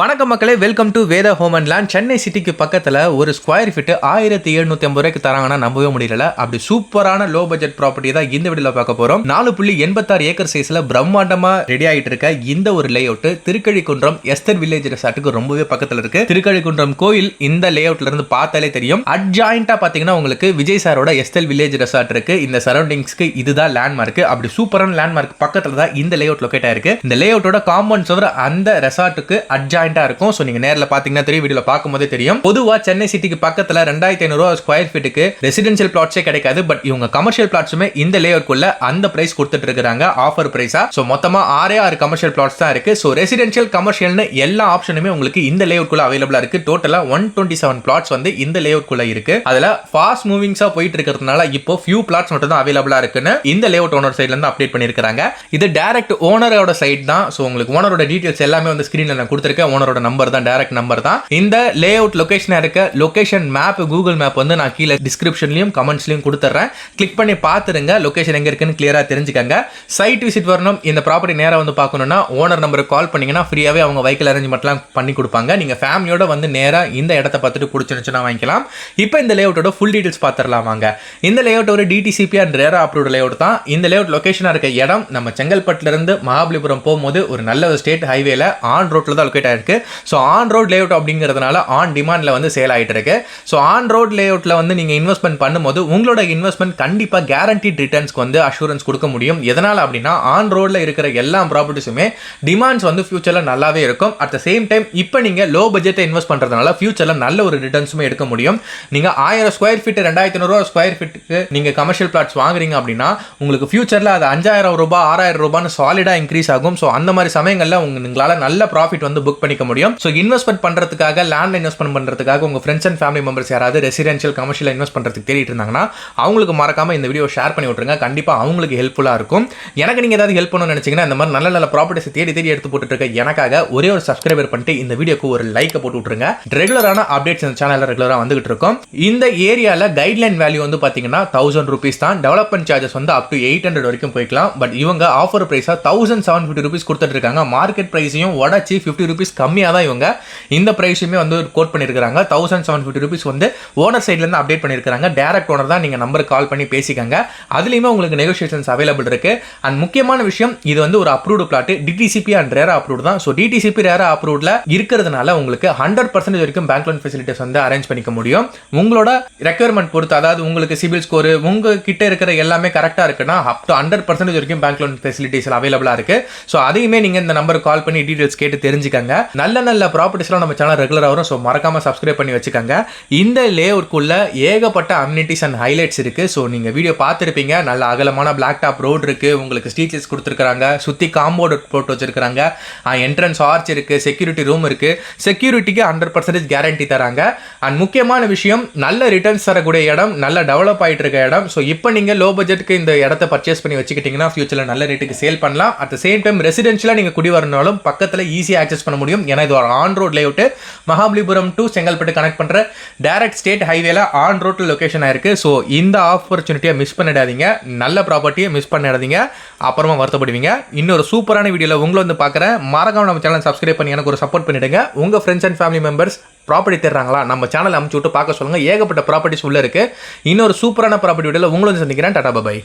வணக்க மக்களே welcome to Veda home and land Chennai சிட்டிக்கு பக்கத்தில் ஒரு ஸ்கொயர் ஃபீட்டு ஆயிரத்தி எழுநூத்தி ஐம்பது ரூபாய்க்கு தராங்கன்னா நம்பவே முடியல அப்படி சூப்பரான லோ பட்ஜெட் ப்ராப்பர்ட்டி தான் இந்த வீடியோவில் பார்க்க போகிறோம் நாலு புள்ளி எண்பத்தாறு ஏக்கர் சைஸில் பிரம்மாண்டமாக ரெடி ஆகிட்டு இருக்க இந்த ஒரு layout Thirukazhukundram Esther village ரெசார்ட்டுக்கு ரொம்பவே பக்கத்தில் இருக்கு. திருக்கழிக்குன்றம் கோயில் இந்த லே அவுட்ல இருந்து பார்த்தாலே தெரியும். அட்ஜாயிண்டா பார்த்தீங்கன்னா உங்களுக்கு விஜய் சாரோட எஸ்தல் வில்லேஜ் ரெசார்ட் இருக்கு. இந்த சரௌண்டிங்ஸ்க்கு இதுதான் லேண்ட்மார்க் அப்படி சூப்பரான லேண்ட்மார்க் பக்கத்தில் தான் இந்த லே அவுட் லொக்கேட் ஆயிருக்கு. இந்த லே அவுட்டோட காம்பவுண்ட் சவர் அந்த ரெசார்ட்டுக்கு அட்ஜாயிண்டா இருக்கும். ஸோ நீங்க நேரில் பார்த்தீங்கன்னா தெரியும் வீடியோ பார்க்கும்போதே தெரியும். பொதுவாக சென்னை சிட்டிக்கு பக்கத்தில் ரெண்டாயிரத்தி ஐநூறுரூவா ஸ்கொயர் ஃபீட்டுக்கு ரெசிடென்ஷியல் பிளாட்ஸே கிடைக்காது. பட் இவங்க கமர்ஷியல் பிளாட்ஸுமே இந்த லேயருக்குள்ள அந்த பிரைஸ் கொடுத்துட்டு இருக்காங்க ஆஃபர் பிரைஸா ஸோ மொத்தமாக ஆறே ஆறு கமர்ஷியல் பிளாட்ஸ் தான் இருக்கு. ஸோ ரெசிடென்ஷியல் கமர்ஷியல்னு எல்லா ஆப்ஷனுமே உங்களுக்கு இந்த லேஅவுட்குள்ள அவைலபிளா இருக்கு. டோட்டலா ஒன் டுவெண்ட்டி செவன் பிளாட்ஸ் வந்து இந்த லேஅவுட்குள்ள இருக்கு. அதுல ஃபாஸ்ட் மூவிங்ஸா போயிட்டு இருக்கிறதுனால இப்போ ஃபியூ பிளாட்ஸ் மட்டும் தான் அவைலபிளா இருக்குன்னு இந்த லேஅவுட் ஓனர் சைட்ல இருந்து அப்டேட் பண்ணிருக்காங்க இது டைரக்ட் ஓனரோட சைட் தான். ஸோ உங்களுக்கு ஓனரோட டீடைல்ஸ் எல்லாமே வந்து ஸ்கிரீன்ல நான் கொடுத்துருக்கேன். ஓனரோட நம்பர் தான் டைரக்ட் நம்பர் தான். இந்த லே அவுட் லொகேஷனா இருக்க லொகேஷன் மேப் கூகுள் மேப் வந்து நான் கீழே டிஸ்கிரிப்ஷன்லயும் கமெண்ட்ஸ்லயும் கொடுத்துட்றேன் கிளிக் பண்ணி பார்த்துருங்க லொகேஷன் எங்க இருக்குன்னு கிளியரா தெரிஞ்சுக்கங்க. சைட் விசிட் வரணும் இந்த ப்ராப்பர்ட்டி நேராக வந்து பார்க்கணும்னா ஓனர் நம்பருக்கு கால் பண்ணீங்கன்னா ஃப்ரீயாகவே அவங்க வெஹிக்கல் அரேஞ்ச்மெண்ட்லாம் பண்ணி கொடுப்பாங்க. நீங்க ஃபேமிலியோட வந்து நேராக இந்த இடத்த பார்த்துட்டு பிடிச்சிருந்துச்சுன்னா வாங்கிக்கலாம். இப்போ இந்த லே அவுட்டோட ஃபுல் டீடைல்ஸ் பார்த்துடலாம் வாங்க. இந்த லே அவுட் ஒரு DTCP and RERA approved layout தான். இந்த லே அவுட் லொகேஷனாக இருக்க இடம் நம்ம செங்கல்பட்டுல இருந்து மகாபலிபுரம் போகும்போது ஒரு நல்ல ஒரு ஸ்டேட் ஹைவேல ஆன் ரோட்டில் தான் லொக்கேட் ஆயிருக்கு இருக்கு. ஸோ ஆன் ரோட் லேஅவுட் அப்படிங்கிறதுனால ஆன் டிமாண்ட்ல வந்து சேல் ஆகிட்டு இருக்கு. ஸோ ஆன் ரோட் லேஅவுட்டில் வந்து நீங்கள் இன்வெஸ்ட்மெண்ட் பண்ணும்போது உங்களோட இன்வெஸ்ட்மெண்ட் கண்டிப்பாக கேரண்டிட் ரிட்டர்ன்ஸ்க்கு வந்து அஷூரன்ஸ் கொடுக்க முடியும். எதனால் அப்படின்னா ஆன் ரோடில் இருக்கிற எல்லா ப்ராப்பர்ட்டிஸுமே டிமாண்ட்ஸ் வந்து ஃபியூச்சரில் நல்லாவே இருக்கும். அட் த சேம் டைம் இப்போ நீங்கள் லோ பட்ஜெட்டை இன்வெஸ்ட் பண்ணுறதுனால ஃபியூச்சரில் நல்ல ஒரு ரிட்டர்ன்ஸுமே எடுக்க முடியும். நீங்கள் ஆயிரம் ஸ்கொயர் ஃபீட் ரெண்டாயிரத்தி ஐநூறுரூவா ஸ்கொயர் ஃபீட்டுக்கு நீங்கள் கமர்ஷியல் பிளாட்ஸ் வாங்குறீங்க அப்படின்னா உங்களுக்கு ஃபியூச்சரில் அது அஞ்சாயிரம் ரூபாய் ஆறாயிரம் ரூபான்னு சாலிடாக இன்க்ரீஸ் ஆகும். ஸோ அந்த மாதிரி சமயங்களில் உங்களால் நல்ல ப்ராஃபிட் வந்து புக் பண்ணி பண்ணிக்க முடியும். ஸோ இன்வெஸ்ட்மெண்ட் பண்ணுறதுக்காக லேண்ட் இன்வெஸ்ட்மெண்ட் பண்றதுக்காக உங்க ஃப்ரெண்ட்ஸ் அண்ட் ஃபேமிலி மெம்பர்ஸ் யாராவது ரெசிடென்ஷியல் கமர்ஷியல் இன்வெஸ்ட் பண்ணுறதுக்கு தேடிட்டு இருந்தாங்கன்னா அவங்களுக்கு மறக்காம இந்த வீடியோ ஷேர் பண்ணி விட்ருங்க கண்டிப்பா அவங்களுக்கு ஹெல்ப்ஃபுல்லாக இருக்கும். எனக்கு நீங்க ஏதாவது ஹெல்ப் பண்ணணும்னு நினைச்சீங்கன்னா இந்த மாதிரி நல்ல நல்ல ப்ராப்பர்ட்டிஸ் தேடி தேடி எடுத்து போட்டுட்டு இருக்க எனக்காக ஒரே ஒரு சப்ஸ்கிரைபர் பண்ணிட்டு இந்த வீடியோக்கு ஒரு லைக்கை போட்டு விட்ருங்க ரெகுலரான அப்டேட்ஸ் இந்த சேனலில் ரெகுலராக வந்துகிட்டு இருக்கும். இந்த ஏரியால கைட்லைன் வேல்யூ வந்து பாத்தீங்கன்னா தௌசண்ட் ருபீஸ் தான். டெவலப்மெண்ட் சார்ஜஸ் வந்து அப் டு எயிட் ஹண்ட்ரட் வரைக்கும் போய்க்கலாம். பட் இவங்க ஆஃபர் ப்ரைஸாக தௌசண்ட் செவன் ஃபிஃப்டி ருபீஸ் கொடுத்துட்டு இருக்காங்க மார்க்கெட் பிரைஸையும் உடச்சி ஃபிஃப்டி ருபீஸ் கம்மியாக தான் இவங்க. இந்த ப்ரைஸுமே வந்து கோட் பண்ணியிருக்காங்க தௌசண்ட் செவன் ஃபிஃப்டி ருபீஸ் வந்து ஓனர் சைட்லேருந்து அப்டேட் பண்ணியிருக்காங்க டேரக்ட் ஓனர் தான் நீங்கள் நம்பருக்கு கால் பண்ணி பேசிக்கங்க. அதுலேயுமே உங்களுக்கு நெகோசியேஷன்ஸ் அவைலபிள் இருக்குது அண்ட் முக்கியமான விஷயம் இது வந்து ஒரு approved plot DTCP and RERA approved தான். ஸோ டிடிசிபி ரேரா அப்ரூவ்டில் இருக்கிறதுனால உங்களுக்கு ஹண்ட்ரட் பர்சன்டேஜ் வரைக்கும் பேங்க் லோன் ஃபெசிலிட்டிஸ் வந்து அரேஞ்ச் பண்ணிக்க முடியும். உங்களோட ரெக்குயர்மெண்ட் பொறுத்து அதாவது உங்களுக்கு சிபில் ஸ்கோர் உங்கள் கிட்ட இருக்கிற எல்லாமே கரெக்டாக இருக்குன்னா அப் டு ஹண்ட்ரட் பர்சன்டேஜ் வரைக்கும் பேங்க் லோன் ஃபெசிலிட்டிஸ் அவைலபிளாக இருக்குது ஸோ அதையுமே நீங்கள் இந்த நம்பருக்கு கால் பண்ணி டீட்டெயில்ஸ் கேட்டு தெரிஞ்சுக்கங்க. நல்ல நல்ல ப்ராப்பர்ட்டிஸ்லாம் நம்ம சேனல் ரெகுலராக வரும். ஸோ மறக்காமல் சப்ஸ்கிரைப் பண்ணி வச்சுக்கோங்க. இந்த லேஅவுட்குள்ள ஏகப்பட்ட அம்யூனிட்டிஸ் அண்ட் ஹைலைட்ஸ் இருக்குது ஸோ நீங்கள் வீடியோ பார்த்துருப்பீங்க. நல்ல அகலமான பிளாக் டாப் ரோடு இருக்குது உங்களுக்கு ஸ்ட்ரீட்ஸ் கொடுத்துருக்காங்க சுற்றி காம்பவுண்ட் போட்டு வச்சுருக்காங்க என்ட்ரன்ஸ் ஆர்ச் இருக்குது செக்யூரிட்டி ரூம் இருக்குது செக்யூரிட்டிக்கு ஹண்ட்ரட் பர்சன்டேஜ் கேரண்டி தராங்க. அண்ட் முக்கியமான விஷயம் நல்ல ரிட்டர்ன்ஸ் தரக்கூடிய இடம் நல்ல டெவலப் ஆகிட்டு இருக்க இடம். ஸோ இப்போ நீங்கள் லோ பட்ஜெட்டுக்கு இந்த இடத்த பர்ச்சேஸ் பண்ணி வச்சுக்கிட்டிங்கன்னா ஃபியூச்சரில் நல்ல ரேட்டுக்கு சேல் பண்ணலாம். அட் த சேம் டைம் ரெசிடென்ஷியலாக நீங்கள் குடி வரனாலும் பக்கத்தில் ஈஸியாக ஆக்சஸ் பண்ண முடியும். ஏன்னா இது ஒரு on road layout Mahabalipuram to Chengalpattu connect பண்ணுற டேரக்ட் ஸ்டேட் ஹைவேல ஆன் ரோட்டில் லொக்கேஷன் ஆயிருக்கு. ஸோ இந்த ஆப்பர்ச்சுனிட்டியை மிஸ் பண்ணிடாதீங்க. நல்ல ப்ராப்பர்ட்டியை மிஸ் பண்ணிடாதீங்க. அப்புறமா வருத்தப்படுவீங்க. இன்னொரு சூப்பரான வீடியோவில் உங்களை வந்து பார்க்குறேன். மறக்காம நம்ம சேனல் சப்ஸ்கிரைப் பண்ணி எனக்கு ஒரு சப்போர்ட் பண்ணிவிடுங்க உங்கள் friends and family members property தர்றாங்களா நம்ம சேனல் அமுச்சு விட்டு பார்க்க சொல்லுங்கள் ஏகப்பட்ட ப்ராப்பர்ட்டிஸ் உள்ளே இருக்குது இன்னொரு சூப்பரான ப்ராப்பர்ட்டி வீடியோவில் உங்களை வந்து சந்திக்கிறேன். Tata bye